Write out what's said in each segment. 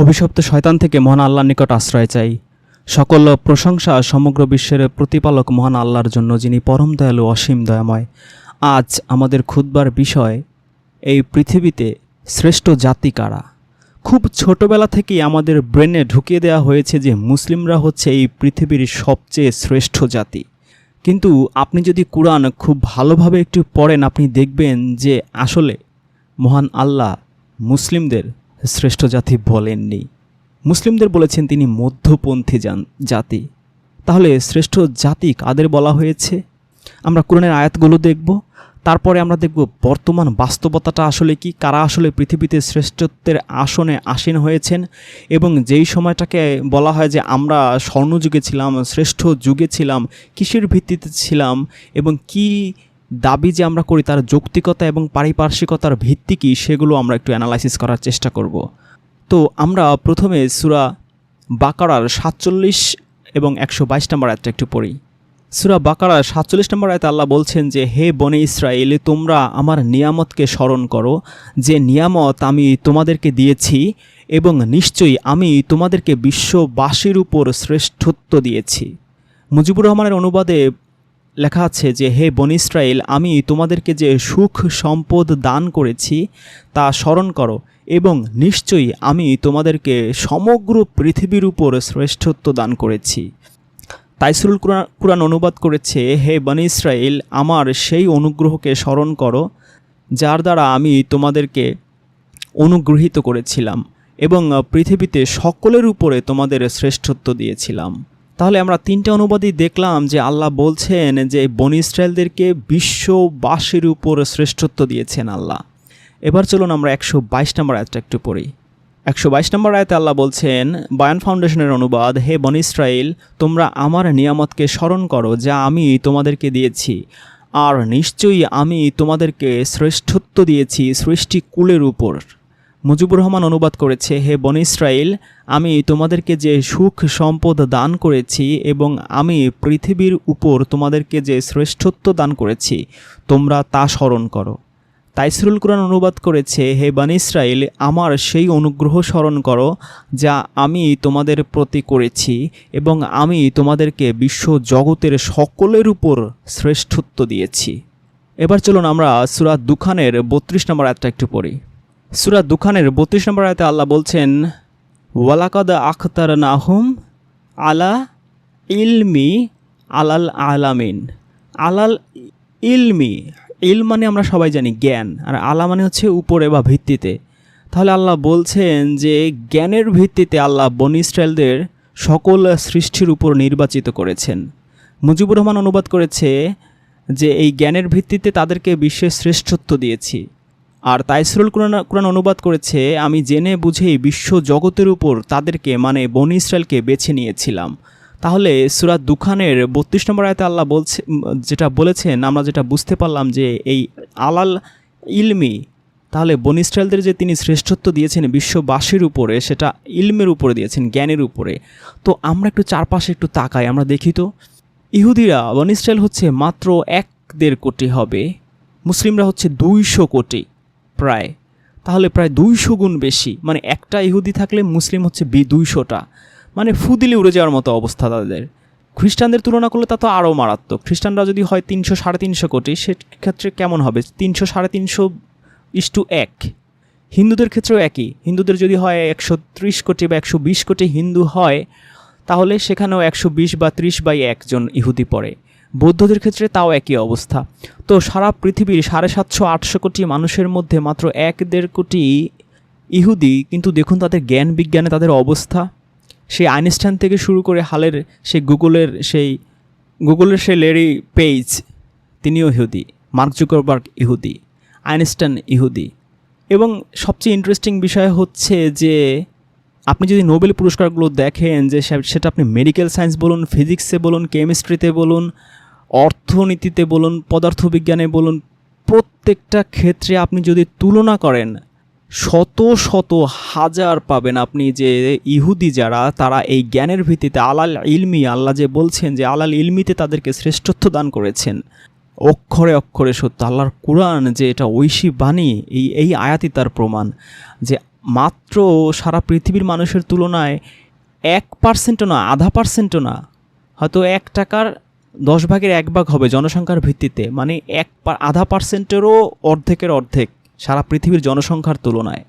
অভিশপ্ত শয়তান থেকে মহান আল্লাহর নিকট আশ্রয় চাই। সকল প্রশংসা সমগ্র বিশ্বের প্রতিপালক মহান আল্লাহর জন্য, যিনি পরম দয়ালু, অসীম দয়াময়। আজ আমাদের খুদবার বিষয়, এই পৃথিবীতে শ্রেষ্ঠ জাতি কারা? খুব ছোটবেলা থেকেই আমাদের ব্রেনে ঢুকিয়ে দেওয়া হয়েছে যে মুসলিমরা হচ্ছে এই পৃথিবীর সবচেয়ে শ্রেষ্ঠ জাতি। কিন্তু আপনি যদি কোরআন খুব ভালোভাবে একটু পড়েন, আপনি দেখবেন যে আসলে মহান আল্লাহ মুসলিমদের শ্রেষ্ঠ জাতি বলেননি। মুসলিমদের বলেছেন তিনি মধ্যপন্থী জাতি। তাহলে শ্রেষ্ঠ জাতি কাদের বলা হয়েছে? আমরা কোরআনের আয়াতগুলো দেখব, তারপরে আমরা দেখব বর্তমান বাস্তবতাটা আসলে কি, কারা আসলে পৃথিবীতে শ্রেষ্ঠত্বের আসনে আসীন হয়েছেন, এবং যেই সময়টাকে বলা হয় যে আমরা স্বর্ণযুগে ছিলাম, শ্রেষ্ঠ যুগে ছিলাম, কিসের ভিত্তিতে ছিলাম, এবং কি দাবি যে আমরা করি তার যৌক্তিকতা এবং পারিপার্শ্বিকতার ভিত্তি কী সেগুলো আমরা একটু অ্যানালাইসিস করার চেষ্টা করব। তো আমরা প্রথমে সুরা বাকারার সাতচল্লিশ এবং একশো বাইশ নম্বর আয়াতটা একটু পড়ি। সুরা বাকারার সাতচল্লিশ নম্বর আয়তে আল্লাহ বলছেন যে, হে বনে ইসরায়েল তোমরা আমার নিয়ামতকে স্মরণ করো। যে নিয়ামত আমি তোমাদেরকে দিয়েছি এবং নিশ্চয়ই আমি তোমাদেরকে বিশ্ববাসীর উপর শ্রেষ্ঠত্ব দিয়েছি। মুজিবুর রহমানের অনুবাদে লেখা আছে যে, হে বন ইসরায়েল, আমি তোমাদেরকে যে সুখ, সম্পদ দান করেছি, তা স্মরণ করো এবং নিশ্চয়ই আমি তোমাদেরকে সমগ্র পৃথিবীর উপর শ্রেষ্ঠত্ব দান করেছি। তাইসুল কুরআন অনুবাদ করেছে, হে বন ইসরায়েল, আমার সেই অনুগ্রহকে স্মরণ করো, যার দ্বারা আমি তোমাদেরকে অনুগৃহীত করেছিলাম এবং পৃথিবীতে সকলের উপরে তোমাদের শ্রেষ্ঠত্ব দিয়েছিলাম। তাহলে আমরা তিনটে অনুবাদই দেখলাম যে আল্লাহ বলছেন যে বন ইসরায়েলদেরকে বিশ্ববাসীর উপর শ্রেষ্ঠত্ব দিয়েছেন আল্লাহ। এবার চলুন আমরা একশো বাইশ নম্বর আয়াতটা একটু পড়ি। একশো বাইশ নম্বর আয়াতে আল্লাহ বলছেন, বায়ান ফাউন্ডেশনের অনুবাদ, হে বন ইসরায়েল, তোমরা আমার নিয়ামতকে স্মরণ করো যা আমি তোমাদেরকে দিয়েছি। আর নিশ্চয়ই আমি তোমাদেরকে শ্রেষ্ঠত্ব দিয়েছি সৃষ্টি কুলের উপর। মুজিবুর রহমান অনুবাদ করেছে, হে বন ইসরায়েল আমি তোমাদেরকে যে সুখ সম্পদ দান করেছি এবং আমি পৃথিবীর উপর তোমাদেরকে যে শ্রেষ্ঠত্ব দান করেছি, তোমরা তা স্মরণ করো। তাইসরুল কোরআন অনুবাদ করেছে, হে বান ইসরায়েল আমার সেই অনুগ্রহ স্মরণ করো, যা আমি তোমাদের প্রতি করেছি এবং আমি তোমাদেরকে বিশ্ব জগতের সকলের উপর শ্রেষ্ঠত্ব দিয়েছি। এবার চলুন আমরা সুরাত দুখানের বত্রিশ নম্বর একটা একটু পড়ি। সুরাত দুখানের বত্রিশ নম্বর আয়াতে আল্লাহ বলছেন, ওয়ালাকাদ আখতার নাহুম আলা ইলমি আলাল আলামিন। আলাল ইলমি, ইল মানে আমরা সবাই জানি, জ্ঞান। আর আলা মানে হচ্ছে উপরে বা ভিত্তিতে। তাহলে আল্লাহ বলছেন যে, জ্ঞানের ভিত্তিতে আল্লাহ বন ইসরায়েলদের সকল সৃষ্টির উপর নির্বাচিত করেছেন। মুজিবুর রহমান অনুবাদ করেছে যে, এই জ্ঞানের ভিত্তিতে তাদেরকে বিশ্বের শ্রেষ্ঠত্ব দিয়েছি। আর তাইসরুল কোরআন কোরআন অনুবাদ করেছে, আমি জেনে বুঝেই বিশ্ব জগতের উপর তাদেরকে মানে বন ইসরায়েলকে বেছে নিয়েছিলাম। তাহলে সুরাত দুখানের বত্রিশ নম্বর আয়তে আল্লাহ বলছে যেটা বলেছেন, আমরা যেটা বুঝতে পারলাম যে এই আলাল ইলমি, তাহলে বন ইসরায়েলদের যে তিনি শ্রেষ্ঠত্ব দিয়েছেন বিশ্ববাসীর উপরে, সেটা ইলমের উপরে দিয়েছেন, জ্ঞানের উপরে। তো আমরা একটু চারপাশে একটু তাকাই, আমরা দেখি তো, ইহুদিরা, বন ইসরায়েল হচ্ছে মাত্র এক দেড় কোটি হবে, মুসলিমরা হচ্ছে দুইশো কোটি। প্রায়, তাহলে প্রায় দুইশো গুণ বেশি। মানে একটা ইহুদি থাকলে মুসলিম হচ্ছে বি দুইশোটা। মানে ফুদিলে উড়ে যাওয়ার মতো অবস্থা তাদের। খ্রিস্টানদের তুলনা করলে তা তো আরও মারাত্মক। খ্রিস্টানরা যদি হয় তিনশো সাড়ে তিনশো কোটি, সেক্ষেত্রে কেমন হবে? তিনশো সাড়ে তিনশো ইস টু এক। হিন্দুদের ক্ষেত্রেও একই। হিন্দুদের যদি হয় একশো ত্রিশ কোটি বা একশো বিশ কোটি হিন্দু হয়, তাহলে সেখানেও একশো বিশ বা ত্রিশ বাই একজন ইহুদি পড়ে। বৌদ্ধদের ক্ষেত্রে তাও একই অবস্থা। তো সারা পৃথিবীর সাড়ে সাতশো, আটশো কোটি মানুষের মধ্যে মাত্র এক দেড় কোটি ইহুদি, কিন্তু দেখুন তাদের জ্ঞান বিজ্ঞানে তাদের অবস্থা। সেই আইনস্টাইন থেকে শুরু করে হালের সেই গুগলের সেই গুগলের সেই লেরি পেজ তিনিও ইহুদি, মার্ক জুকারবার্গ ইহুদি, আইনস্টাইন ইহুদি। এবং সবচেয়ে ইন্টারেস্টিং বিষয় হচ্ছে যে, আপনি যদি নোবেল পুরস্কারগুলো দেখেন যে সেটা আপনি মেডিকেল সায়েন্স বলুন ফিজিক্সে বলুন কেমিস্ট্রিতে বলুন অর্থনীতিতে বলুন, পদার্থবিজ্ঞানে বলুন, প্রত্যেকটা ক্ষেত্রে আপনি যদি তুলনা করেন, শত শত হাজার পাবেন আপনি যে ইহুদি যারা, তারা এই জ্ঞানের ভিত্তিতে আলাল ইলমি, আল্লাহ যে বলছেন যে আলাল ইলমিতে তাদেরকে শ্রেষ্ঠত্ব দান করেছেন। অক্ষরে অক্ষরে সত্য, আল্লাহর কোরআন যে এটা ঐশী বাণী, এই এই আয়াতই তার প্রমাণ যে মাত্র সারা পৃথিবীর মানুষের তুলনায় এক পার্সেন্টও না, আধা পার্সেন্টও না, হয়তো এক টাকার দশ ভাগের এক ভাগ হবে জনসংখ্যার ভিত্তিতে। মানে এক আধা পার্সেন্টেরও অর্ধেকের অর্ধেক সারা পৃথিবীর জনসংখ্যার তুলনায়।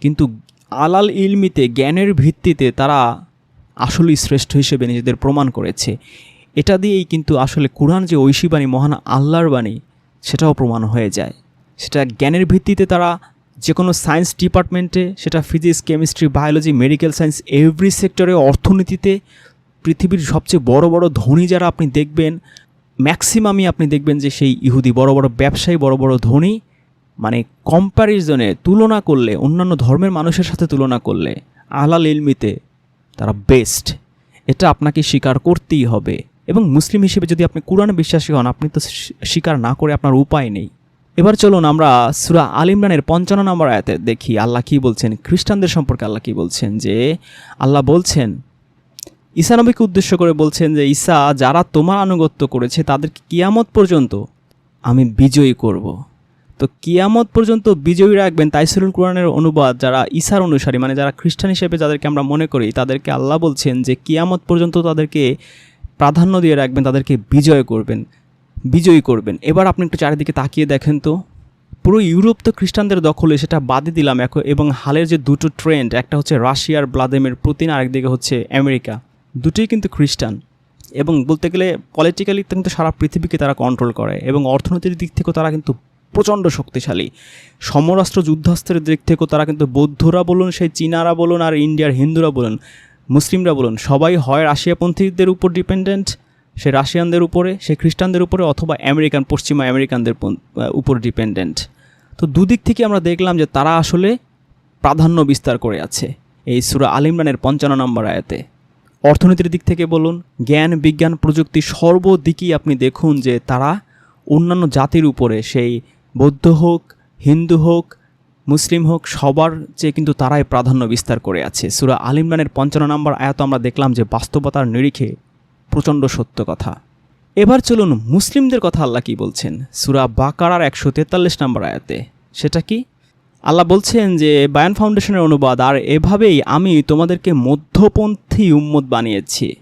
কিন্তু আলাল ইলমিতে, জ্ঞানের ভিত্তিতে তারা আসলেই শ্রেষ্ঠ হিসেবে নিজেদের প্রমাণ করেছে। এটা দিয়েই কিন্তু আসলে কোরআন যে ঐশী বাণী, মহান আল্লাহর বাণী, সেটাও প্রমাণ হয়ে যায়। সেটা জ্ঞানের ভিত্তিতে তারা যে কোনো সায়েন্স ডিপার্টমেন্টে, সেটা physics, chemistry, biology, medical science, every সেক্টরে, অর্থনীতিতে পৃথিবীর সবচেয়ে বড় বড় ধনী যারা আপনি দেখবেন ম্যাক্সিমামই আপনি দেখবেন যে সেই ইহুদি বড় বড় ব্যবসায়ী, বড় বড় ধনী মানে কম্প্যারিজনে তুলনা করলে, অন্যান্য ধর্মের মানুষের সাথে তুলনা করলে, আলাল ইলমিতে তারা বেস্ট এটা আপনাকে স্বীকার করতেই হবে। এবং মুসলিম হিসেবে যদি আপনি কোরআনে বিশ্বাসী হন, আপনি তো স্বীকার না করে আপনার উপায় নেই। এবার চলুন আমরা সুরা আল ইমরানের পঞ্চান্ন নম্বর আয়াতে দেখি আল্লাহ কী বলছেন, খ্রিস্টানদের সম্পর্কে আল্লাহ কী বলছেন যে, আল্লাহ বলছেন ঈসা নবীকে উদ্দেশ্য করে বলছেন যে, ঈসা, যারা তোমার আনুগত্য করেছে, তাদেরকে কিয়ামত পর্যন্ত আমি বিজয়ী করব। তো কিয়ামত পর্যন্ত বিজয়ী রাখবেন তাইসুরুল কোরআনের অনুবাদ যারা ঈসার অনুসারী মানে যারা খ্রিস্টান হিসেবে যাদেরকে আমরা মনে করি, তাদেরকে আল্লাহ বলছেন যে, কিয়ামত পর্যন্ত তাদেরকে প্রাধান্য দিয়ে রাখবেন, তাদেরকে বিজয় করবেন, বিজয়ী করবেন এবার আপনি একটু চারিদিকে তাকিয়ে দেখেন তো, পুরো ইউরোপ তো খ্রিস্টানদের দখলে, সেটা বাদে দিলাম এখন, এবং হালের যে দুটো ট্রেন্ড একটা হচ্ছে রাশিয়ার ব্লাদেমের পুতিন আরেকদিকে হচ্ছে আমেরিকা দুটোই কিন্তু খ্রিস্টান। এবং বলতে গেলে পলিটিক্যালি কিন্তু সারা পৃথিবীকে তারা কন্ট্রোল করে এবং অর্থনৈতিক দিক থেকেও তারা কিন্তু প্রচণ্ড শক্তিশালী। সমরাষ্ট্র যুদ্ধাস্ত্রের দিক থেকেও তারা কিন্তু বৌদ্ধরা বলুন, সেই চীনারা বলুন আর ইন্ডিয়ার হিন্দুরা বলুন, মুসলিমরা বলুন, সবাই হয় রাশিয়াপন্থীদের উপর ডিপেন্ডেন্ট সে রাশিয়ানদের উপরে, সে খ্রিস্টানদের উপরে অথবা আমেরিকান, পশ্চিমা আমেরিকানদের উপর ডিপেন্ডেন্ট তো দুদিক থেকে আমরা দেখলাম যে তারা আসলে প্রাধান্য বিস্তার করে আছে এই সুরা আলিমরানের পঞ্চান্ন নম্বর আয়াতে। অর্থনীতির দিক থেকে বলুন, জ্ঞান, বিজ্ঞান প্রযুক্তি সর্বদিকেই আপনি দেখুন যে তারা অন্যান্য জাতির উপরে, সেই বৌদ্ধ হোক, হিন্দু হোক, মুসলিম হোক, সবার চেয়ে কিন্তু তারাই প্রাধান্য বিস্তার করে আছে। সুরা আলিমরানের পঞ্চান্ন নম্বর আয়াত আমরা দেখলাম যে বাস্তবতার নিরিখে প্রচণ্ড সত্য কথা। এবার চলুন মুসলিমদের কথা আল্লাহ কি বলছেন? সুরা বাকারার একশো তেতাল্লিশ নম্বর আয়াতে। সেটা কি? আল্লাহ বলছেন যে, বায়ান ফাউন্ডেশনের অনুবাদ, আর এভাবেই আমি তোমাদেরকে মধ্যপন্থী উম্মত বানিয়েছি।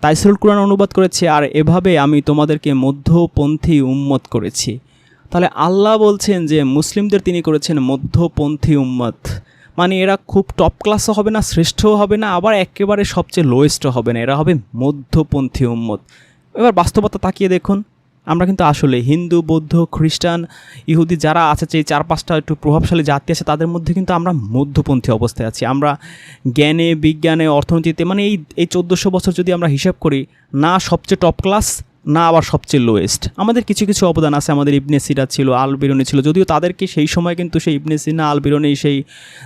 তাইসুল কোরআন অনুবাদ করেছে, আর এভাবে আমি তোমাদেরকে মধ্যপন্থী উম্মত করেছি। তাহলে আল্লাহ বলছেন যে, মুসলিমদের তিনি করেছেন মধ্যপন্থী উম্মত। মানে এরা খুব টপ ক্লাসও হবে না, শ্রেষ্ঠও হবে না, আবার একেবারে সবচেয়ে লোয়েস্টও হবে না, এরা হবে মধ্যপন্থী উম্মত। এবার বাস্তবতা তাকিয়ে দেখুন। আমরা কিন্তু আসলে হিন্দু, বৌদ্ধ, খ্রিস্টান, ইহুদি যারা আছে, যে চার পাঁচটা একটু প্রভাবশালী জাতি আছে, তাদের মধ্যে কিন্তু আমরা মধ্যপন্থী অবস্থায় আছি। আমরা জ্ঞানে, বিজ্ঞানে, অর্থনীতিতে মানে এই এই চোদ্দোশো বছর যদি আমরা হিসাব করি, না সবচেয়ে টপ ক্লাস না আবার সবচেয়ে লোয়েস্ট আমাদের কিছু কিছু অবদান আছে। আমাদের ইবনে সিরা ছিল, আল ছিল, যদিও তাদেরকে সেই সময় কিন্তু সেই ইবনে সিনা আল সেই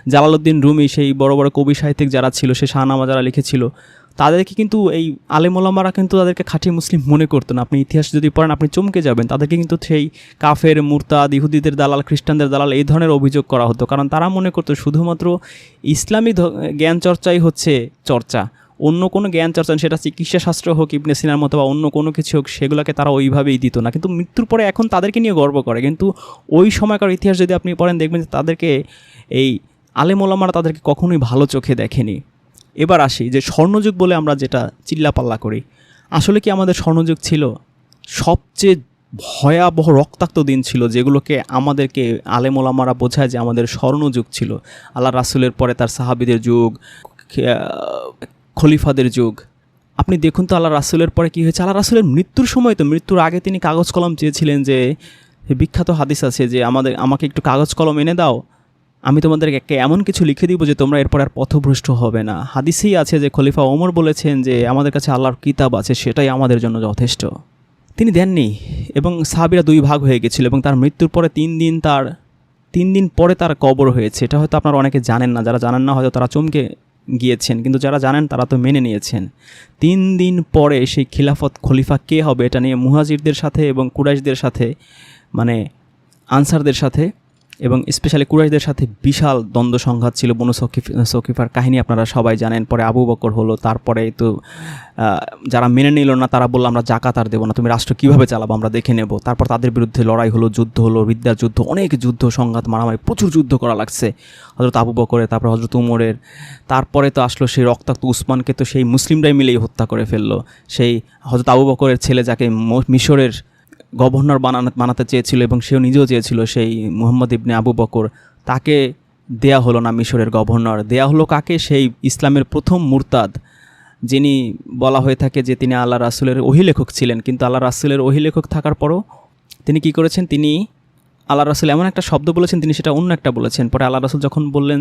জালালউদ্দিন রুমি, সেই বড় বড় কবি সাহিত্যিক যারা ছিল, সে শাহনামা যারা লিখেছিল তাদেরকে কিন্তু এই আলেমোলামারা কিন্তু তাদেরকে খাঁটি মুসলিম মনে করতো না। আপনি ইতিহাস যদি পড়েন, আপনি চমকে যাবেন। তাদেরকে কিন্তু সেই কাফের, মুরতাদ, ইহুদিদের দালাল, খ্রিস্টানদের দালাল এই ধরনের অভিযোগ করা হতো। কারণ তারা মনে করতো শুধুমাত্র ইসলামী জ্ঞান চর্চাই হচ্ছে চর্চা। অন্য কোনো জ্ঞান চর্চা সেটা চিকিৎসা শাস্ত্র হোক, ইবনে সিনার মতো বা অন্য কোনো কিছু হোক, সেগুলোকে তারা ওইভাবেই দিত না। কিন্তু মৃত্যুর পরে এখন তাদেরকে নিয়ে গর্ব করে। কিন্তু ওই সময়কার ইতিহাস যদি আপনি পড়েন, দেখবেন যে তাদেরকে এই আলেমোলামারা তাদেরকে কখনোই ভালো চোখে দেখেনি। এবার আসি যে স্বর্ণযুগ বলে আমরা যেটা চিল্লাপাল্লা করি। আসলে কি আমাদের স্বর্ণযুগ ছিল? সবচেয়ে ভয়াবহ রক্তাক্ত দিন ছিল যেগুলোকে আমাদেরকে আলেমোলামারা বোঝায় যে আমাদের স্বর্ণযুগ ছিল। আল্লাহ রাসুলের পরে তার সাহাবিদের যুগ খলিফাদের যুগ। আপনি দেখুন তো আল্লাহ রাসুলের পরে কী হয়েছে? আল্লাহ রাসুলের মৃত্যুর সময় তো মৃত্যুর আগে তিনি কাগজ কলম চেয়েছিলেন যে, বিখ্যাত হাদিস আছে যে আমাদের, আমাকে একটু কাগজ কলম এনে দাও। আমি তোমাদেরকে একটা এমন কিছু লিখে দিব যে তোমরা এরপর আর পথভ্রষ্ট হবে না। হাদিসেই আছে যে খলিফা ওমর বলেছেন যে, আমাদের কাছে আল্লাহর কিতাব আছে, সেটাই আমাদের জন্য যথেষ্ট। তিনি দেননি এবং সাহাবিরা দুই ভাগ হয়ে গেছিল এবং তার মৃত্যুর পরে তিন দিন তার, তিন দিন পরে তার কবর হয়েছে। এটা হয়তো আপনারা অনেকে জানেন না, যারা জানেন না হয়তো তারা চমকে গিয়েছেন, কিন্তু যারা জানেন তারা তো মেনে নিয়েছেন। তিন দিন পরে সেই খিলাফত খলিফা কে হবে এটা নিয়ে মুহাজিরদের সাথে এবং কুরাইশদের সাথে মানে আনসারদের সাথে এবং স্পেশালি কুরাইশদের সাথে বিশাল দ্বন্দ্ব সংঘাত ছিল বনু সকিফ সকিফার কাহিনী আপনারা সবাই জানেন। পরে আবু বকর হলো, তারপরে তো যারা মেনে নিল না, তারা বলল, আমরা জাকাত আর দেবো না, তুমি রাষ্ট্র কীভাবে চালাবো, আমরা দেখে নেব। তারপর তাদের বিরুদ্ধে লড়াই হলো, যুদ্ধ হলো বিদ্যার যুদ্ধ, অনেক যুদ্ধ সংঘাত, মারামারি, প্রচুর যুদ্ধ করা লাগছে। হজরত আবু বকরের, তারপর হজরত উমরের, তারপরে তো আসলো সেই রক্তাক্ত উসমানকে তো সেই মুসলিমরাই মিলেই হত্যা করে ফেলল। সেই হজরত আবু বকরের ছেলে যাকে মিশরের গভর্নর বানানো, বানাতে চেয়েছিল এবং সেও নিজেও চেয়েছিল সেই মুহাম্মদ ইবনে আবু বকর। তাকে দেয়া হলো না মিশরের গভর্নর। দেয়া হলো কাকে? সেই ইসলামের প্রথম মুরতাদ, যিনি বলা হয়ে থাকে যে তিনি আল্লাহ রাসুলের অহিলেখক ছিলেন। কিন্তু আল্লাহ রাসুলের অহিলেখক থাকার পরও তিনি কি করেছেন? তিনি আল্লাহ রাসুল এমন একটা শব্দ বলেছেন, তিনি সেটা অন্য একটা বলেছেন। পরে আল্লাহ রাসুল যখন বললেন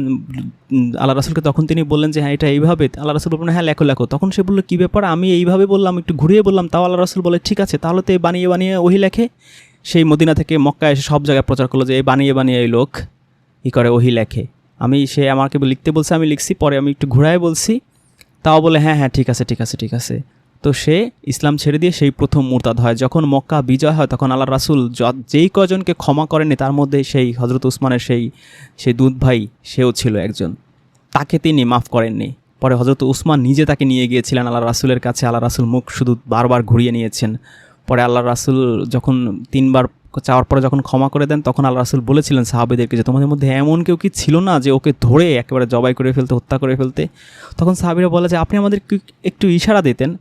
আল্লাহ রাসুলকে তখন তিনি বললেন যে হ্যাঁ এটা এইভাবে। আল্লাহ রাসুল বললেন হ্যাঁ লেখো লেখো। তখন সে বলল, কী ব্যাপার? আমি এইভাবে বললাম, একটু ঘুরিয়ে বললাম, তাও আল্লাহ রাসুল বলে, ঠিক আছে, তাহলে তো এই বানিয়ে বানিয়ে ওহি লেখে। সেই মদিনা থেকে মক্কা এসে সব জায়গায় প্রচার করল যে এই বানিয়ে বানিয়ে এই লোক ই করে, ওহি লেখে। আমি, সে আমাকে লিখতে বলছে, আমি লিখছি, পরে আমি একটু ঘুরায় বলছি। তাও বলে হ্যাঁ হ্যাঁ ঠিক আছে ঠিক আছে ঠিক আছে। তো সে ইসলাম ছেড়ে দিয়ে সেই প্রথম মুরতাদ হয়। যখন মক্কা বিজয় হয়, তখন আল্লাহ রাসুল যেই কজনকে ক্ষমা করেনি তার মধ্যে সেই হজরত উসমানের সেই সেই দুধ ভাই, সেও ছিল একজন। তাকে তিনি মাফ করেননি। পরে হজরত উসমান নিজে তাকে নিয়ে গিয়েছিলেন আল্লাহ রাসুলের কাছে। আল্লাহ রাসুল মুখ শুধু বারবার ঘুরিয়ে নিয়েছেন। পরে আল্লাহ রাসুল যখন তিনবার চাওয়ার পরে যখন ক্ষমা করে দেন, তখন আল্লাহ রাসুল বলেছিলেন সাহাবিদেরকে যে, তোমাদের মধ্যে এমন কেউ কি ছিল না যে ওকে ধরে একেবারে জবাই করে ফেলতে, হত্যা করে ফেলতে? তখন সাহাবিরা বলে যে, আপনি আমাদের একটু ইশারা দিতেন।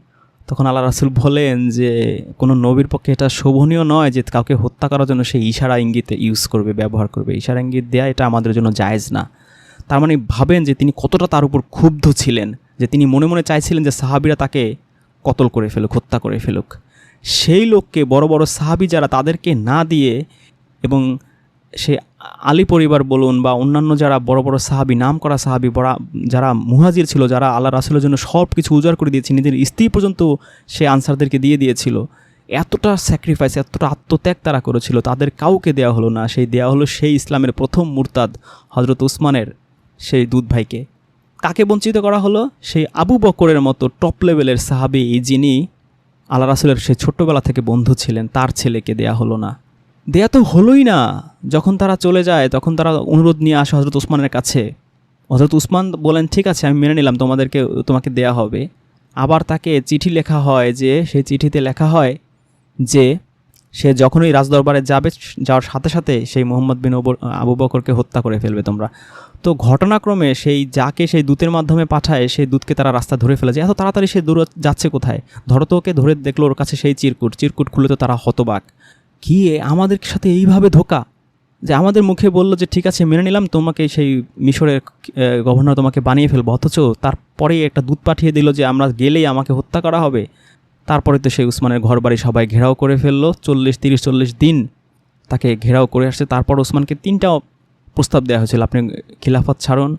তখন আল্লাহ রাসুল বলেন যে, কোনো নবীর পক্ষে এটা শোভনীয় নয় যে, কাউকে হত্যা করার জন্য সে ইশারা ইঙ্গিতে ইউজ করবে, ব্যবহার করবে। ইশারা ইঙ্গিত দেয়া এটা আমাদের জন্য জায়েজ না। তার মানে ভাবেন যে, তিনি কতটা তার উপর ক্ষুব্ধ ছিলেন, যে তিনি মনে মনে চাইছিলেন যে, সাহাবিরা তাকে কতল করে ফেলুক, হত্যা করে ফেলুক। সেই লোককে, বড় বড় সাহাবি যারা তাদেরকে না দিয়ে এবং সে আলী পরিবার বলুন বা অন্যান্য যারা বড় বড় সাহাবি নাম করা সাহাবি, বড়, যারা মুহাজির ছিল, যারা আল্লাহ রাসুলের জন্য সব কিছু উজাড় করে দিয়েছে, নিজের স্ত্রী পর্যন্ত সে আনসারদেরকে দিয়ে দিয়েছিল, এতটা স্যাক্রিফাইস এতটা আত্মত্যাগ তারা করেছিল, তাদের কাউকে দেওয়া হলো না। সেই দেওয়া হলো সেই ইসলামের প্রথম মুরতাদ হজরত উসমানের সেই দুধ ভাইকে। কাকে বঞ্চিত করা হলো? সেই আবু বকরের মতো টপ লেভেলের সাহাবি যিনি আল্লাহ রাসুলের সেই ছোট্টবেলা থেকে বন্ধু ছিলেন, তার ছেলেকে দেয়া হলো না। দেয়া তো হলোই না। যখন তারা চলে যায়, তখন তারা অনুরোধ নিয়ে আসে হজরত উসমানের কাছে। হজরত উসমান বলেন, ঠিক আছে, আমি মেনে নিলাম, তোমাদেরকে, তোমাকে দেয়া হবে। আবার তাকে চিঠি লেখা হয় যে সেই চিঠিতে লেখা হয় যে, সে যখনই রাজদরবারে যাবে, যাওয়ার সাথে সাথে সেই মোহাম্মদ বিন আবু বকরকে হত্যা করে ফেলবে তোমরা। তো ঘটনাক্রমে সেই যাকে সেই দূতের মাধ্যমে পাঠায়, সেই দূতকে তারা রাস্তা ধরে ফেলে যায়। এত তাড়াতাড়ি সে দূর যাচ্ছে কোথায়? ধরো তো ওকে ধরে দেখল ওর কাছে সেই চিরকুট। চিরকুট খুলে তো তারা হতবাক। কি আমাদের সাথে এইভাবে ধোকা? যে আমাদের মুখে বলল যে, ঠিক আছে, মেনে নিলাম, তোমাকে সেই মিশরের গভর্নর তোমাকে বানিয়ে ফেলব। অথচ তারপরেই একটা দুধ পাঠিয়ে দিল যে, আমরা গেলেই আমাকে হত্যা করা হবে। তারপরে তো সেই উসমানের ঘর বাড়ি সবাই ঘেরাও করে ফেলল। চল্লিশ, তিরিশ, চল্লিশ দিন তাকে ঘেরাও করে আসছে। তারপর ওসমানকে তিনটা প্রস্তাব দেওয়া হয়েছিল, আপনি খিলাফত ছাড়ুন।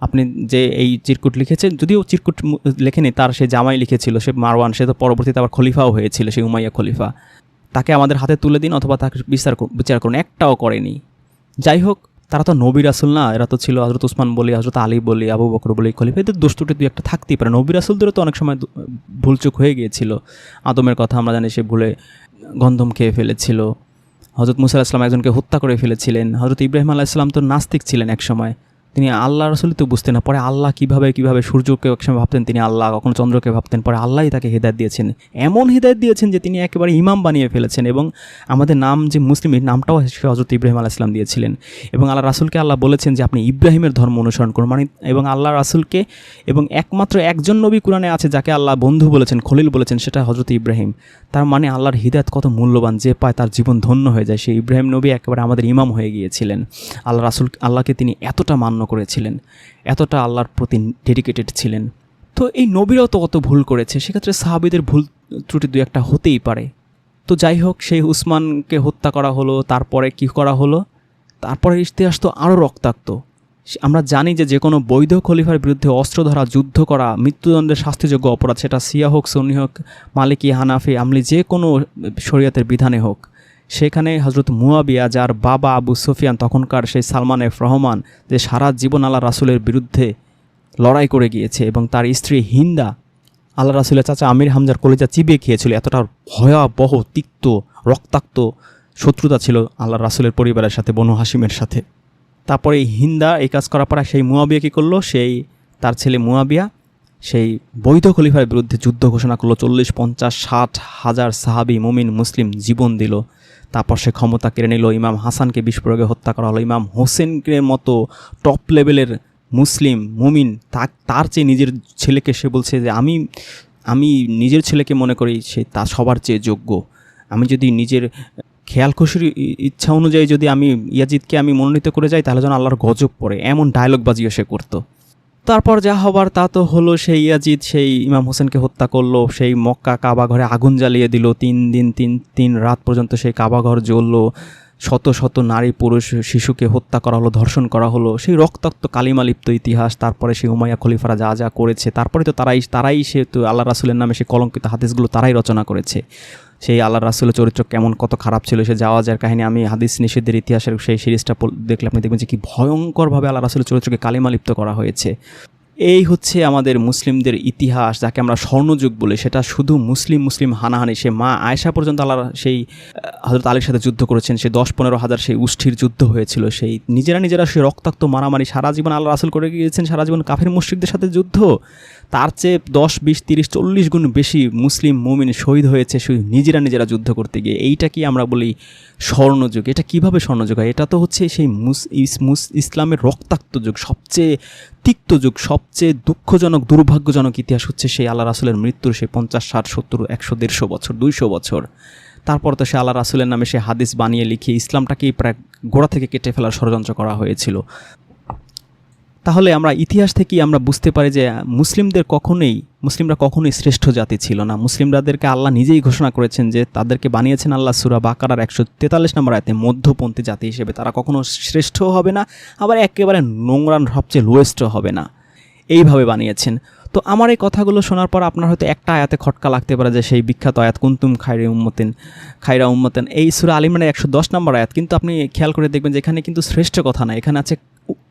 আপনি যে এই চিরকুট লিখেছেন যদিও চিরকুট লেখেনি, তার সে জামাই লিখেছিল, সে মারওয়ান, সে তো পরবর্তীতে আবার খলিফাও হয়েছিল, সেই উমাইয়া খলিফা। তাকে আমাদের হাতে তুলে দিন অথবা তাকে বিচার বিচার করুন। একটাও করেনি। যাই হোক, তারা তো নবী রাসুল না, এরা তো ছিল হজরত উসমান বলি হজরত আলী বলি, আবু বকর বলি, খলিফা। এদের দোষ ত্রুটি দুই একটা থাকতেই পারে। নবী রাসুলদেরও তো অনেক সময় ভুলচুক হয়ে গিয়েছিল। আদমের কথা আমরা জানি সে ভুলে গন্ধম খেয়ে ফেলেছিল। হজরত মুসা আসলাম একজনকে হত্যা করে ফেলেছিলেন। হজরত ইব্রাহিম আলাহ ইসলাম তো নাস্তিক ছিলেন এক সময় তিনি আল্লাহ রসুলই তো বুঝতেন না। পরে আল্লাহ কীভাবে কীভাবে সূর্যকে একসময় ভাবতেন, তিনি আল্লাহ, কখনো চন্দ্রকে ভাবতেন, পরে আল্লাহই তাকে হৃদায়ত দিয়েছেন। এমন হৃদায়ত দিয়েছেন যে তিনি একেবারে ইমাম বানিয়ে ফেলেছেন এবং আমাদের নাম যে মুসলিম এই নামটাও হজরত ইব্রাহিম আলাহ ইসলাম দিয়েছিলেন। এবং আল্লাহ রাসুলকে আল্লাহ বলেছেন যে আপনি ইব্রাহিমের ধর্ম অনুসরণ করুন। মানে এবং আল্লাহ রাসুলকে এবং একমাত্র একজন নবী কোরআনে আছে যাকে আল্লাহ বন্ধু বলেছেন, খলিল বলেছেন, সেটা হজরত ইব্রাহিম। তার মানে আল্লাহর হৃদায়ত কত মূল্যবান যে পায় তার জীবন ধন্য হয়ে যায়। সেই ইব্রাহিম নবী একেবারে আমাদের ইমাম হয়ে গিয়েছিলেন। আল্লাহ রাসুল আল্লাহকে তিনি এতটা মান্য করেছিলেন। এতটা আল্লাহর প্রতি ডেডিকেটেড ছিলেন। তো এই নবীরাও তো কত ভুল করেছে, সেক্ষেত্রে সাহাবিদের ভুল ত্রুটি দু একটা হতেই পারে। তো যাই হোক, সেই উসমানকে হত্যা করা হলো, তারপরে কি করা হলো? তারপরে ইতিহাস তো আরও রক্তাক্ত। আমরা জানি যে যে কোনো বৈধ খলিফার বিরুদ্ধে অস্ত্র ধরা যুদ্ধ করা, মৃত্যুদণ্ডের শাস্তিযোগ্য অপরাধ, সেটা সিয়া হোক, সন্নি হোক, মালিকি, হানাফি, আমলি যে কোনো শরীয়তের বিধানে হোক। সেখানে হজরত মুয়াবিয়া, যার বাবা আবু সুফিয়ান, তখনকার সেই সালমান এফ রহমান, যে সারা জীবন আল্লাহ রাসুলের বিরুদ্ধে লড়াই করে গিয়েছে এবং তার স্ত্রী হিন্দা, আল্লাহ রাসুলের চাচা আমির হামজার কলেজা চিবিয়ে খেয়েছিল। এতটা ভয়াবহ, তিক্ত, রক্তাক্ত শত্রুতা ছিল আল্লাহ রাসুলের পরিবারের সাথে, বনু হাসিমের সাথে। তারপরে হিন্দা এই কাজ করার পর সেই মুয়াবিয়া কী করল? সেই তার ছেলে মুয়াবিয়া সেই বৈধ খলিফার বিরুদ্ধে যুদ্ধ ঘোষণা করল। চল্লিশ, পঞ্চাশ, ষাট হাজার সাহাবি মুমিন, মুসলিম জীবন দিল। তারপর সে ক্ষমতা কেড়ে নিল। ইমাম হাসানকে বিস্ফোরকে হত্যা করা হলো। ইমাম হোসেনকে মতো টপ লেভেলের মুসলিম মুমিন তার চেয়ে নিজের ছেলেকে সে বলছে যে, আমি আমি নিজের ছেলেকে মনে করি সে তা সবার চেয়ে যোগ্য। আমি যদি নিজের খেয়াল খুশির ইচ্ছা অনুযায়ী যদি আমি ইয়াজিদকে আমি মনোনীত করে যাই, তাহলে যেন আল্লাহর গজব পড়ে। এমন ডায়লগ বাজিও সে করতো। তারপর যা হবার তা তো হলো সেই ইয়াজিদ, সেই ইমাম হোসেনকে হত্যা করল, সেই মক্কা কাবা ঘরে আগুন জ্বালিয়ে দিল। তিন দিন, তিন তিন রাত পর্যন্ত সেই কাবা ঘর জ্বললো। শত শত নারী, পুরুষ, শিশুকে হত্যা করা হলো, ধর্ষণ করা হলো। সেই রক্তাক্ত কালিমালিপ্ত ইতিহাস, তারপরে সেই উমাইয়া খলিফারা যা যা করেছে, তারপরে তো তারাই তারাই সে তো আল্লাহ রাসুলের নামে সেই কলঙ্কিত হাদিসগুলো তারাই রচনা করেছে। সেই আল্লাহ রাসুলের চরিত্র কেমন, কত খারাপ ছিল, সে যাওয়া যার কাহিনী আমি হাদিস নিষেধের ইতিহাসের সেই সিরিজটা দেখলে আপনি দেখবেন যে কি ভয়ঙ্করভাবে আল্লাহ রাসুলের চরিত্রকে কালিমালিপ্ত করা হয়েছে। এই হচ্ছে আমাদের মুসলিমদের ইতিহাস, যাকে আমরা স্বর্ণযুগ বলি। সেটা শুধু মুসলিম মুসলিম হানাহানি। সে মা আয়েশা পর্যন্ত আল্লাহ সেই হজরত আলীর সাথে যুদ্ধ করেছেন। সে দশ পনেরো হাজার সেই উষ্ঠির যুদ্ধ হয়েছিল। সেই নিজেরা নিজেরা সে রক্তাক্ত মারামারি সারা জীবন আল্লাহ রাসুল করে গিয়েছেন। সারা জীবন কাফের মুশ্রিকদের সাথে যুদ্ধ। তার চেয়ে দশ, বিশ, তিরিশ, চল্লিশ গুণ বেশি মুসলিম মুমিন শহীদ হয়েছে শুধু নিজেরা নিজেরা যুদ্ধ করতে গিয়ে। এইটা কি আমরা বলি স্বর্ণযুগ? এটা কীভাবে স্বর্ণযুগ হয়? এটা তো হচ্ছে সেই মুস- ইসলামের রক্তাক্ত যুগ। সবচেয়ে তিক্ত যুগ, সবচেয়ে দুঃখজনক, দুর্ভাগ্যজনক ইতিহাস হচ্ছে সেই আল্লাহ রাসুলের মৃত্যুর সেই পঞ্চাশ, ষাট, সত্তর, একশো, দেড়শো বছর, দুইশো বছর। তারপর তো সে আল্লাহ রাসুলের নামে সে হাদিস বানিয়ে লিখে ইসলামটাকেই প্রায় গোড়া থেকে কেটে ফেলার ষড়যন্ত্র করা হয়েছিল। তাহলে আমরা ইতিহাস থেকেই আমরা বুঝতে পারি যে মুসলিমদের কখনোই, মুসলিমরা কখনোই শ্রেষ্ঠ জাতি ছিল না। মুসলিমরাদেরকে আল্লাহ নিজেই ঘোষণা করেছেন যে তাদেরকে বানিয়েছেন আল্লাহ সুরা বাকারার একশো তেতাল্লিশ নম্বর আয়তে, মধ্যপন্থী জাতি হিসেবে। তারা কখনো শ্রেষ্ঠও হবে না, আবার একেবারে নোংরান সবচেয়ে লোয়েস্টও হবে না। এইভাবে বানিয়েছেন। তো আমার এই কথাগুলো শোনার পর আপনার হয়তো একটা আয়াতে খটকা লাগতে পারে যে সেই বিখ্যাত আয়াত, কুন্তুম খাইরে উম্মতেন খাইরা উম্মতেন। এই সুরা আলিমানের একশো দশ নম্বর আয়াত, কিন্তু আপনি খেয়াল করে দেখবেন যে এখানে কিন্তু শ্রেষ্ঠ কথা না, এখানে আছে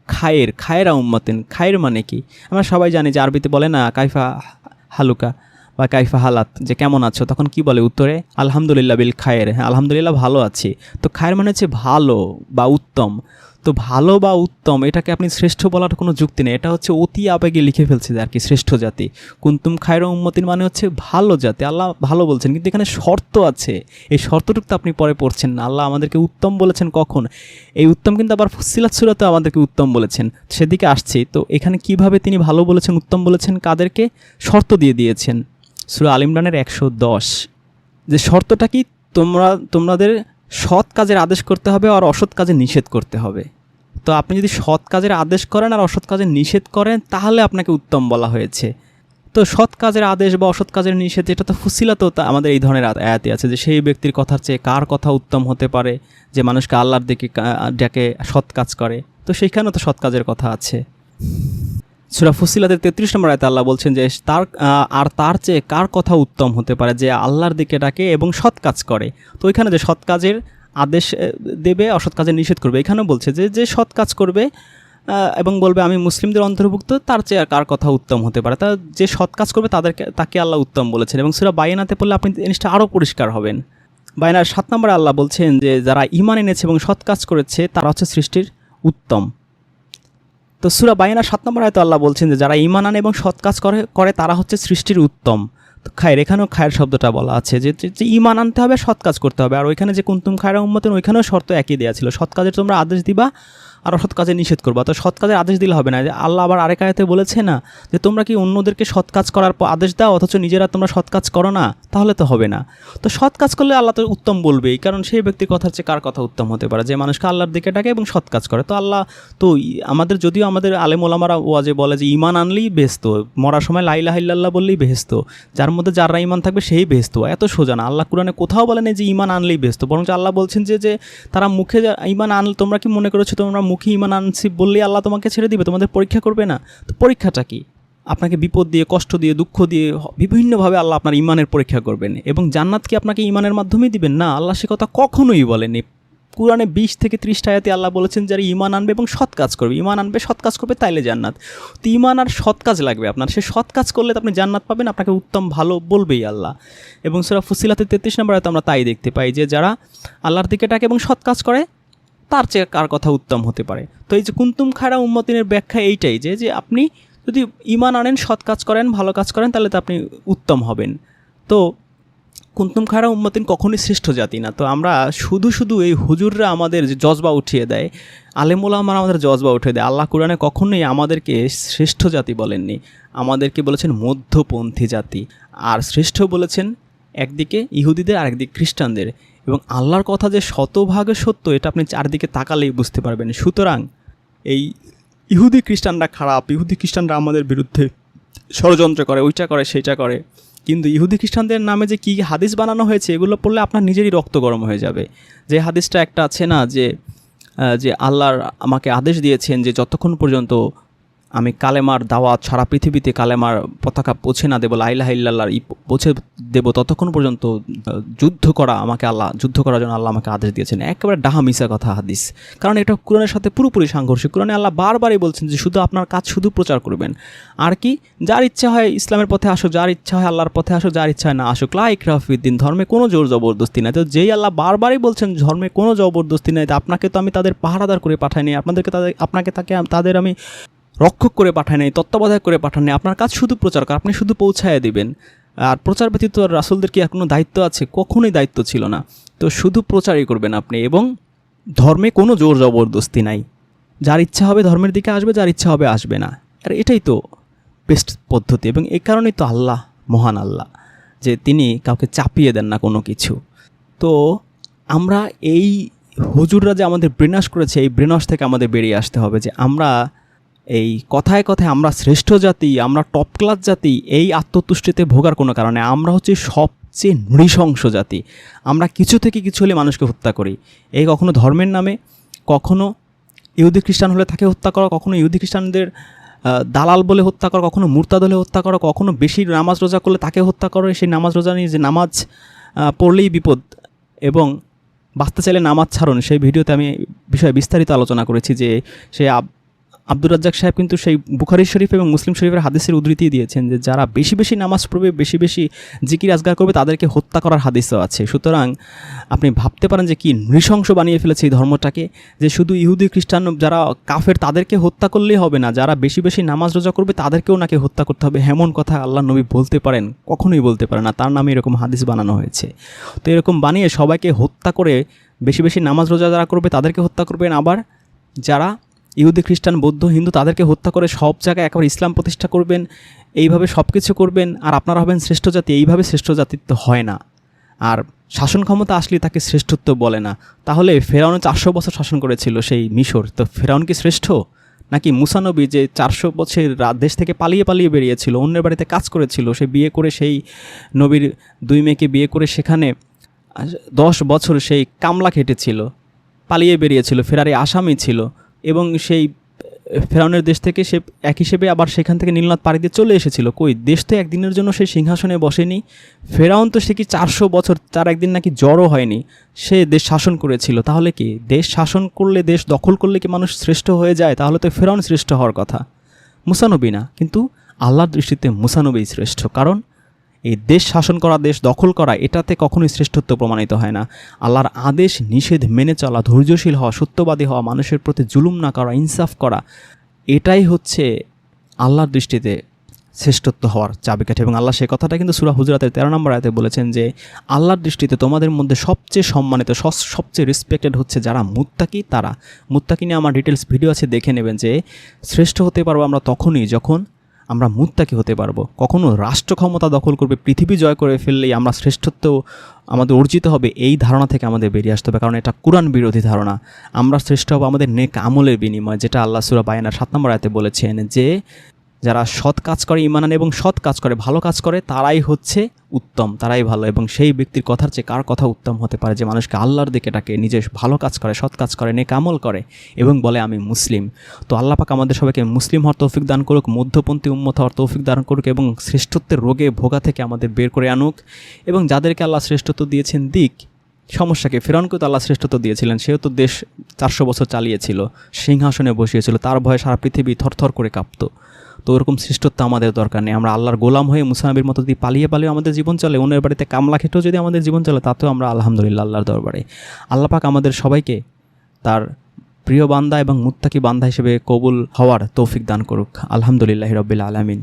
খায়ের, খায়েরা উম্মতেন। খায়ের মানে কি? আমরা সবাই জানি যে আরবিতে বলে না, কাইফা হালুকা বা কাইফা হালাত, যে কেমন আছো? তখন কি বলে উত্তরে? আলহামদুলিল্লাহ বিল খায়ের। হ্যাঁ আলহামদুলিল্লাহ ভালো আছি। তো খায়ের মানে হচ্ছে ভালো বা উত্তম। তো ভালো বা উত্তম, এটাকে আপনি শ্রেষ্ঠ বলার কোনো যুক্তি নেই। এটা হচ্ছে অতি আবেগে লিখে ফেলছে আর কি, শ্রেষ্ঠ জাতি। কুন্তুম খায়র উম্মতিন মানে হচ্ছে ভালো জাতি। আল্লাহ ভালো বলছেন, কিন্তু এখানে শর্ত আছে। এই শর্তটুকু তো আপনি পরে পড়ছেন না। আল্লাহ আমাদেরকে উত্তম বলেছেন কখন? এই উত্তম কিন্তু আবার ফুসিলাত সুরাতে আমাদেরকে উত্তম বলেছেন। সেদিকে আসছি। তো এখানে কীভাবে তিনি ভালো বলেছেন, উত্তম বলেছেন, কাদেরকে? শর্ত দিয়ে দিয়েছেন। সুরা আল ইমরানের একশো দশ। যে শর্তটা কি? তোমরা, তোমাদের সৎ কাজের আদেশ করতে হবে আর অসৎ কাজে নিষেধ করতে হবে। তো আপনি যদি সৎ কাজের আদেশ করেন আর অসৎ কাজে নিষেধ করেন, তাহলে আপনাকে উত্তম বলা হয়েছে। তো সৎ কাজের আদেশ বা অসৎ কাজের নিষেধ, এটা তো ফুসিলা তো আমাদের এই ধরনের আয়- আয়াতে আছে যে সেই ব্যক্তির কথার চেয়ে কার কথা উত্তম হতে পারে? যে মানুষকে আল্লাহর দিকে ডাকে সৎ কাজ করে। তো সেইখানেও তো সৎ কাজের কথা আছে। সুরা ফুসিলাদের তেত্রিশ নম্বর আয়তে আল্লাহ বলছেন যে, তার আর তার চেয়ে কার কথা উত্তম হতে পারে যে আল্লাহর দিকে ডাকে এবং সৎ কাজ করে? তো ওইখানে যে সৎ কাজের আদেশ দেবে, অসৎ কাজের নিষেধ করবে, এখানেও বলছে যে যে সৎ কাজ করবে এবং বলবে, আমি মুসলিমদের অন্তর্ভুক্ত, তার চেয়ে আর কার কথা উত্তম হতে পারে? তা যে সৎ কাজ করবে, তাদেরকে, তাকে আল্লাহ উত্তম বলেছেন এবং সুরা বাইনাতে পড়লে আপনি জিনিসটা আরও পরিষ্কার হবেন। বাইনার সাত নম্বরে আল্লাহ বলছেন যে, যারা ইমান এনেছে এবং সৎ কাজ করেছে, তারা হচ্ছে সৃষ্টির উত্তম। তো সুরা বাইনা সাত নম্বর আয়তো আল্লাহ বলছেন যে, যারা ইমান আনে এবং সৎ কাজ করে করে তারা হচ্ছে সৃষ্টির উত্তম। তো খায়ের, এখানেও খায়ের শব্দটা বলা আছে যে, যে- ইমান আনতে হবে, সৎ কাজ করতে হবে। আর ওইখানে যে কুন্তুম খায়রা উম্মতেন ওইখানেও শর্ত একই দেওয়া ছিল। সৎ কাজের তোমরা আদেশ দিবা আর অসৎ কাজে নিষেধ করবা। তো সৎ কাজের আদেশ দিলে হবে না। যে আল্লাহ আবার আরেক আয়াতে বলেছে না, যে তোমরা কি অন্যদেরকে সৎ কাজ করার পর আদেশ দাও, অথচ নিজেরা তোমরা সৎ কাজ করো না? তাহলে তো হবে না। তো সৎ কাজ করলে আল্লাহ তো উত্তম বলবেই, কারণ সেই ব্যক্তির কথা হচ্ছে কার কথা উত্তম হতে পারে? যে মানুষকে আল্লাহর দিকে ডাকে এবং সৎ কাজ করে। তো আল্লাহ, তো আমাদের যদিও আমাদের আলেম ওলামারা ওয়াজে বলে যে ইমান আনলেই বেহেস্ত মরার সময় লাইলা হাইল্লাহ বললেই বেহেস্ত যার মধ্যে যারা ইমান থাকবে সেই বেহেস্ত এত সোজা না। আল্লাহ কোরআনে কোথাও বলেন যে ইমান আনলেই বেহেস্ত বরং আল্লাহ বলছেন যে তারা মুখে ইমান আনলে তোমরা কি মনে করেছ তোমরা মুখে ইমান আনছি বললেই আল্লাহ তোমাকে ছেড়ে দিবে, তোমাদের পরীক্ষা করবে না। তো পরীক্ষাটা কি? আপনাকে বিপদ দিয়ে, কষ্ট দিয়ে, দুঃখ দিয়ে বিভিন্নভাবে আল্লাহ আপনার ইমানের পরীক্ষা করবেন। এবং জান্নাত কি আপনাকে ইমানের মাধ্যমেই দিবেন? না, আল্লাহ সে কথা কখনোই বলেনি কোরআনে বিশ থেকে ত্রিশটা আয়াতে আল্লাহ বলেছেন, যারা ইমান আনবে এবং সৎ কাজ করবে। ইমান আনবে, সৎ কাজ করবে, তাইলে জান্নাত। তো ইমান আর সৎ কাজ লাগবে আপনার। সে সৎ কাজ করলে তো আপনি জান্নাত পাবেন, আপনাকে উত্তম ভালো বলবেই আল্লাহ। এবং সেরা ফুসিলাতে তেত্রিশ নম্বর আয়তে আমরা তাই দেখতে পাই যে, যারা আল্লাহর দিকে ডাকে এবং সৎ কাজ করে তার চেয়ে কার কথা উত্তম হতে পারে? তো এই যে কুন্তুম খায়রা উম্মতিনের ব্যাখ্যা এইটাই যে যে আপনি যদি ইমান আনেন, সৎ কাজ করেন, ভালো কাজ করেন, তাহলে তো আপনি উত্তম হবেন। তো কুন্তুম খায়রা উম্মতিন কখনোই শ্রেষ্ঠ জাতি না। তো আমরা শুধু শুধু এই হুজুররা আমাদের যে জজবা উঠিয়ে দেয় আলেমুলা আমার আমাদের জজবা উঠিয়ে দেয়। আল্লাহ কোরআনে কখনোই আমাদেরকে শ্রেষ্ঠ জাতি বলেননি। আমাদেরকে বলেছেন মধ্যপন্থী জাতি। আর শ্রেষ্ঠ বলেছেন একদিকে ইহুদিদের আর একদিকে খ্রিস্টানদের। এবং আল্লাহর কথা যে শতভাগে সত্য, এটা আপনি চারদিকে তাকালেই বুঝতে পারবেন। সুতরাং এই ইহুদি খ্রিস্টানরা খারাপ, ইহুদি খ্রিস্টানরা আমাদের বিরুদ্ধে ষড়যন্ত্র করে, ওইটা করে, সেইটা করে। কিন্তু ইহুদি খ্রিস্টানদের নামে যে কী হাদিস বানানো হয়েছে, এগুলো পড়লে আপনার নিজেরই রক্ত গরম হয়ে যাবে। যে হাদিসটা একটা আছে না, যে যে আল্লাহর আমাকে আদেশ দিয়েছেন যে যতক্ষণ পর্যন্ত আমি কালেমার দাওয়াত সারা পৃথিবীতে কালেমার পতাকা পৌঁছে না দেবো লাইলাহ ইল্লাল্লাহর ই পৌঁছে দেবো ততক্ষণ পর্যন্ত যুদ্ধ করা আমাকে আল্লাহ, যুদ্ধ করার জন্য আল্লাহ আমাকে আদেশ দিয়েছেন। একেবারে ডাহা মিশা কথা হাদিস। কারণ এটা কোরআনের সাথে পুরোপুরি সাংঘর্ষিক। কোরআনে আল্লাহ বারবারই বলছেন যে শুধু আপনার কাজ শুধু প্রচার করবেন। আর কি? যার ইচ্ছা হয় ইসলামের পথে আসো যার ইচ্ছা হয় আল্লাহর পথে আসো যার ইচ্ছা হয় না আসুক লাইক রাফিদ্দিন ধর্মে কোনো জোর জবরদস্তি নাই। তো যেই আল্লাহ বারবারই বলছেন ধর্মে কোনো জবরদস্তি নাই আপনাকে তো আমি তাদের পাহারাদার করে পাঠাইনি। আপনাদেরকে তাদের, আপনাকে তাকে, তাদের আমি রক্ষক করে পাঠায় নাই, তত্ত্বাবধায়ক করে পাঠান নাই, আপনার কাজ শুধু প্রচার করা, আপনি শুধু পৌঁছায় দিবেন। আর প্রচার ব্যতীত রাসুলদের কি আর কোনো দায়িত্ব আছে? কখনোই দায়িত্ব ছিল না। তো শুধু প্রচারই করবেন আপনি এবং ধর্মে কোনো জোর জবরদস্তি নাই। যার ইচ্ছা হবে ধর্মের দিকে আসবে, যার ইচ্ছা হবে আসবে না। আর এটাই তো বেস্ট পদ্ধতি এবং এই কারণেই তো আল্লাহ মহান আল্লাহ, যে তিনি কাউকে চাপিয়ে দেন না কোনো কিছু। তো আমরা এই হুজুররা যে আমাদের ব্রেনাশ করেছে, এই ব্রেনাশ থেকে আমাদের বেরিয়ে আসতে হবে যে আমরা এই কথায় কথায় আমরা শ্রেষ্ঠ জাতি, আমরা টপ ক্লাস জাতি, এই আত্মতুষ্টিতে ভোগার কোনো কারণে আমরা হচ্ছে সবচেয়ে নৃশংস জাতি। আমরা কিছু থেকে কিছু হলে মানুষকে হত্যা করি। এই কখনো ধর্মের নামে, কখনো ইহুদি খ্রিস্টান হলে তাকে হত্যা করা, কখনো ইহুদি খ্রিস্টানদের দালাল বলে হত্যা করা, কখনো মুরতাদ হলে হত্যা করা, কখনো বেশি নামাজ রোজা করলে তাকে হত্যা করে, সেই নামাজ রোজা নিয়ে যে নামাজ পড়লেই বিপদ এবং বাঁচতে চাইলে নামাজ ছাড়ুন, সেই ভিডিওতে আমি বিষয়ে বিস্তারিত আলোচনা করেছি যে আব- আব্দুর রাজ্জাক সাহেব কিন্তু সেই বুখারি শরীফ এবং মুসলিম শরীফের হাদিসের উদ্ধৃতি দিয়েছেন যে যারা বেশি বেশি নামাজ পড়বে, বেশি বেশি জিকির আজগার করবে, তাদেরকে হত্যা করার হাদিসও আছে। সুতরাং আপনি ভাবতে পারেন যে কি নৃশংস বানিয়ে ফেলেছে এই ধর্মটাকে, যে শুধু ইহুদি, খ্রিস্টান যারা কাফের তাদেরকে হত্যা করলেই হবে না, যারা বেশি বেশি নামাজ রোজা করবে তাদেরকেও নাকি হত্যা করতে হবে। এমন কথা আল্লাহ নবী বলতে পারেন, কখনোই বলতে পারে না। তার নামে এরকম হাদিস বানানো হয়েছে। তো এরকম বানিয়ে সবাইকে হত্যা করে, বেশি বেশি নামাজ রোজা যারা করবে তাদেরকে হত্যা করবেন আবার যারা ইহুদি, খ্রিস্টান, বৌদ্ধ, হিন্দু তাদেরকে হত্যা করে সব জায়গায় একেবারে ইসলাম প্রতিষ্ঠা করবেন, এইভাবে সব কিছু করবেন, আর আপনারা হবেন শ্রেষ্ঠ জাতি, এইভাবে শ্রেষ্ঠ জাতিত্ব হয় না। আর শাসন ক্ষমতা আসলে তাকে শ্রেষ্ঠত্ব বলে না। তাহলে ফেরাউন চারশো বছর শাসন করেছিল সেই মিশর। তো ফেরাউন কি শ্রেষ্ঠ? নাকি মুসানবী যে চারশো বছর দেশ থেকে পালিয়ে পালিয়ে বেরিয়েছিল, অন্যের বাড়িতে কাজ করেছিল, সে বিয়ে করে সেই নবীর দুই মেয়েকে বিয়ে করে সেখানে দশ বছর সেই কামলা খেটেছিল, পালিয়ে বেরিয়েছিল, ফেরারি আসামি ছিল। এবং সেই ফেরাউনের দেশ থেকে সে, এক হিসেবে আবার সেখান থেকে নীলনাথ পাড়ি দিয়ে চলে এসেছিল। কই, দেশ তো একদিনের জন্য সেই সিংহাসনে বসেনি। ফেরাউন তো সে কি চারশো বছর, তার একদিন নাকি জড়ো হয়নি। সে দেশ শাসন করেছিল, তাহলে কি? দেশ শাসন করলে, দেশ দখল করলে কি মানুষ শ্রেষ্ঠ হয়ে যায়? তাহলে তো ফেরাউন শ্রেষ্ঠ হওয়ার কথা। মুসানবী না, কিন্তু আল্লাহর দৃষ্টিতে মুসানবী শ্রেষ্ঠ। কারণ এই দেশ শাসন করা, দেশ দখল করা, এটাতে কখনোই শ্রেষ্ঠত্ব প্রমাণিত হয় না। আল্লাহর আদেশ নিষেধ মেনে চলা, ধৈর্যশীল হওয়া, সত্যবাদী হওয়া, মানুষের প্রতি জুলুম না করা, ইনসাফ করা, এটাই হচ্ছে আল্লাহর দৃষ্টিতে শ্রেষ্ঠত্ব হওয়ার চাবিকাঠি। এবং আল্লাহ সে কথাটা কিন্তু সুরা হুজরাতের তেরো নম্বর আয়তে বলেছেন যে, আল্লাহর দৃষ্টিতে তোমাদের মধ্যে সবচেয়ে সম্মানিত সবচেয়ে রেসপেক্টেড হচ্ছে যারা মুত্তাকি, তারা। মুত্তাকি নিয়ে আমার ডিটেলস ভিডিও আছে, দেখে নেবেন যে, শ্রেষ্ঠ হতে পারব আমরা তখনই যখন আমরা মুত্তাকি হতে পারব। কখনো রাষ্ট্র ক্ষমতা দখল করবে, পৃথিবী জয় করে ফেললেই আমরা শ্রেষ্ঠত্ব আমাদের অর্জিত হবে, এই ধারণা থেকে আমাদের বেরিয়ে আসতে হবে। কারণ এটা কোরআন বিরোধী ধারণা। আমরা শ্রেষ্ঠ হব আমাদের নেক আমলের বিনিময়, যেটা আল্লাহ সুরা বায়না সাত নম্বর আয়তে বলেছেন যে যারা সৎ কাজ করে ইমান আনে এবং সৎ কাজ করে, ভালো কাজ করে, তারাই হচ্ছে উত্তম, তারাই ভালো এবং সেই ব্যক্তির কথার চেয়ে কার কথা উত্তম হতে পারে? যে মানুষকে আল্লাহর দিকে ডাকে, নিজে ভালো কাজ করে, সৎ কাজ করে, নেক আমল করে এবং বলে, আমি মুসলিম। তো আল্লাহ পাক আমাদের সবাইকে মুসলিম হওয়ার তৌফিক দান করুক, মধ্যপন্থী উম্মত হওয়ার তৌফিক দান করুক এবং শ্রেষ্ঠত্বের রোগে ভোগা থেকে আমাদের বের করে আনুক এবং যাদেরকে আল্লাহ শ্রেষ্ঠত্ব দিয়েছেন দিক, সমস্যাকে ফেরাউনকে তো আল্লাহ শ্রেষ্ঠত্ব দিয়েছিলেন, সেও তো দেশ চারশো বছর চালিয়েছিল, সিংহাসনে বসিয়েছিল, তার ভয়ে সারা পৃথিবী থরথর করে কাঁপতো। তো ওরকম শ্রেষ্ঠত্ব আমাদের দরকার নেই। আমরা আল্লাহর গোলাম হয়ে মুসাহাবির মতো যদি পালিয়ে পালিয়ে আমাদের জীবন চলে, অন্যের বাড়িতে কামলা খেটেও যদি আমাদের জীবন চলে, তাতেও আমরা আলহামদুলিল্লাহ আল্লাহর দরবারে। আল্লাহ পাক আমাদের সবাইকে তার প্রিয় বান্দা এবং মুত্তাকি বান্দা হিসেবে কবুল হওয়ার তৌফিক দান করুক। আলহামদুলিল্লাহ রবিল আলমিন।